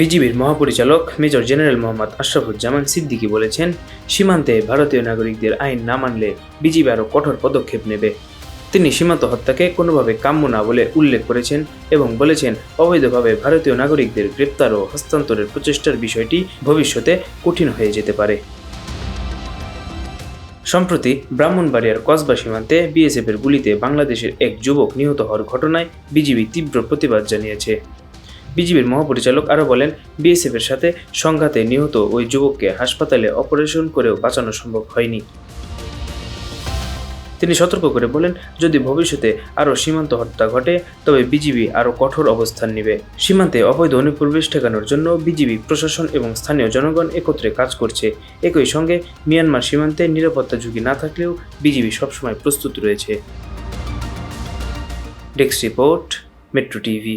বিজিবির মহাপরিচালক major general Mohammad Ashrafuzzaman Siddiqui বলেছেন, সীমান্তে ভারতীয় নাগরিকদের আইন না মানলে বিজিবি আরও কঠোর পদক্ষেপ নেবে। তিনি সীমান্ত হত্যাকে কোনোভাবে কাম্য না বলে উল্লেখ করেছেন এবং বলেছেন, অবৈধভাবে ভারতীয় নাগরিকদের গ্রেপ্তার ও হস্তান্তরের প্রচেষ্টার বিষয়টি ভবিষ্যতে কঠিন হয়ে যেতে পারে। সম্প্রতি ব্রাহ্মণবাড়িয়ার কসবা সীমান্তে বিএসএফের গুলিতে বাংলাদেশের এক যুবক নিহত হওয়ার ঘটনায় বিজিবি তীব্র প্রতিবাদ জানিয়েছে। বিজিবির মহাপরিচালক আরও বলেন, বিএসএফের সাথে সংঘাতে নিহত ওই যুবককে হাসপাতালে অপারেশন করেও বাঁচানো সম্ভব হয়নি। তিনি সতর্ক করে বলেন, যদি ভবিষ্যতে আরও সীমান্ত হত্যা ঘটে, তবে বিজিবি আরও কঠোর অবস্থান নেবে। সীমান্তে অবৈধ অনুপ্রবেশ ঠেকানোর জন্য বিজিবি প্রশাসন এবং স্থানীয় জনগণ একত্রে কাজ করছে। একই সঙ্গে মিয়ানমার সীমান্তে নিরাপত্তা ঝুঁকি না থাকলেও বিজিবি সবসময় প্রস্তুত রয়েছে। Desk report, metro TV.